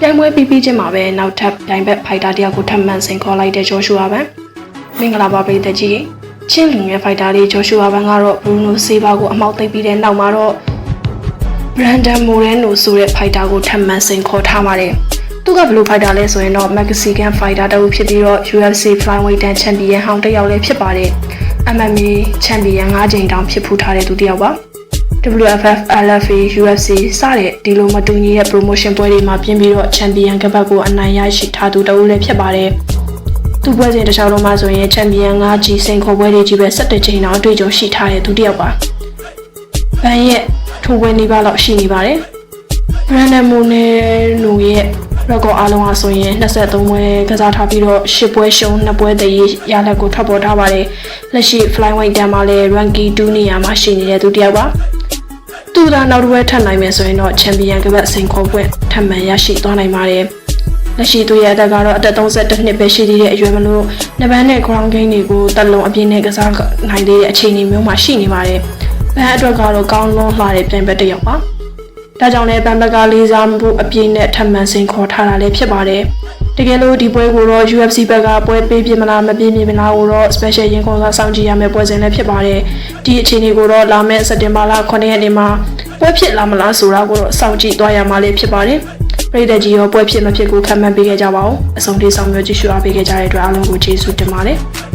ပြိုင်ပွဲပြီးပြီးချင်းမှာပဲနောက်ထပ်ပြိုင်ဘက်ဖိုက်တာတယောက်ကိုထပ်မံဆင်ခေါ်လိုက်တဲ့ဂျော်ရှူအာဘန်မင်္ဂလာပါပရိသတ်ကြီးချင်းလူငယ်ဖိုက်တာလေးဂျော်ရှူအာဘန်ကတော့ဘရူနိုဆေးဘာကိုအမောက်သိပ်ပြီးတဲ့နောက်မှာတော့ Brandon Moreno ဆိုတဲ့ဖိုက်တာကိုထပ်မံဆင်ခေါ်ထားပါတယ်သူကဘယ်လိုဖိုက်တာလဲဆိုရင်တော့ Mexican fighter တစ်ဦးဖြစ်ပြီးတော့ UFC Flyweight တန်းချန်ပီယံဟောင်းတစ်ယောက်လည်းဖြစ်ပါတယ် MMA ချန်ပီယံ၅ချိန်တောင်ဖြစ်ဖူးထားတဲ့သူတစ်ယောက်ပါ WFF, LFA, UFC စတဲ့ဒီလိုမတူညီတဲ့ promotion ပွဲတွေမှာပြင်ပြီးတော့ချန်ပီယံကပတ်ကိုအနိုင်ရရှိထားသူတဦးလည်းဖြစ်ပါတယ်။သူပွဲစဉ်တစ်ခြားလုံးမှာဆိုရင်ချန်ပီယံ၅ကြီးစိန်ခေါ်ပွဲတွေကြီးပဲ၁၇ချိန်တောင်အတွေ့အကြုံရှိထားတဲ့သူတစ်ယောက်ပါ။ဘန်ရဲ့ထိုးပွဲနေပါတော့ရှိနေပါတယ်။ Brandon Moreno ရဲ့ record အားလုံးဟာဆိုရင်23ပွဲကစားထားပြီးတော့10ပွဲရှုံး2ပွဲတည်ရလက်ကိုထွက်ပေါ်ထားပါတယ်။လက်ရှိ flyweight တန်းမှာလည်း ranking 2နေရာမှာရှိနေတဲ့သူတစ်ယောက်ပါ။ သူသာနောက်တစ်ပွဲထပ်နိုင်မယ်ဆိုရင်တော့ချန်ပီယံကပတ်စိန်ခေါ်ပွဲထပ်မံရရှိသွားနိုင်ပါတယ်။လက်ရှိသူရဲ့အသက်ကတော့အသက်32နှစ်ပဲရှိသေးတဲ့အရွယ်မလို့နှစ်ပန်းနဲ့ ground game တွေကိုတက်လုံးအပြင်းနဲ့ကစားနိုင်သေးတဲ့အခြေအနေမျိုးမှာရှိနေပါတယ်။ဘန်အတွက်ကတော့ကောင်းလွန်လှတဲ့ပြိုင်ဘက်တစ်ယောက်ပါ။ဒါကြောင့်လည်းဘန်ဘက်ကလေးစားမှုအပြင်းနဲ့ထပ်မံစိန်ခေါ်ထားတာလည်းဖြစ်ပါတယ်။ တကယ်လို့ဒီပွဲကိုတော့ UFC ဘက်ကပွဲပေးပြမလားမပေးပြမလားကိုတော့ special ရင်ခုန်ကစောင့်ကြည့်ရမယ့်ပွဲစဉ်လည်းဖြစ်ပါတယ်။ဒီအခြေအနေကိုတော့လာမယ့်စက်တင်ဘာလ9ရက်နေ့မှာပွဲဖြစ်လာမလားဆိုတာကိုတော့စောင့်ကြည့်သွားရမှာလည်းဖြစ်ပါတယ်။ပြည်သက်ကြီးရောပွဲဖြစ်မဖြစ်ကိုခံမှန်းပေးခဲ့ကြပါဦး။အဆုံးထိဆောင်ရွက်ကြည့်ရှုအားပေးခဲ့ကြတဲ့အတွက်အားလုံးကိုကျေးဇူးတင်ပါတယ်။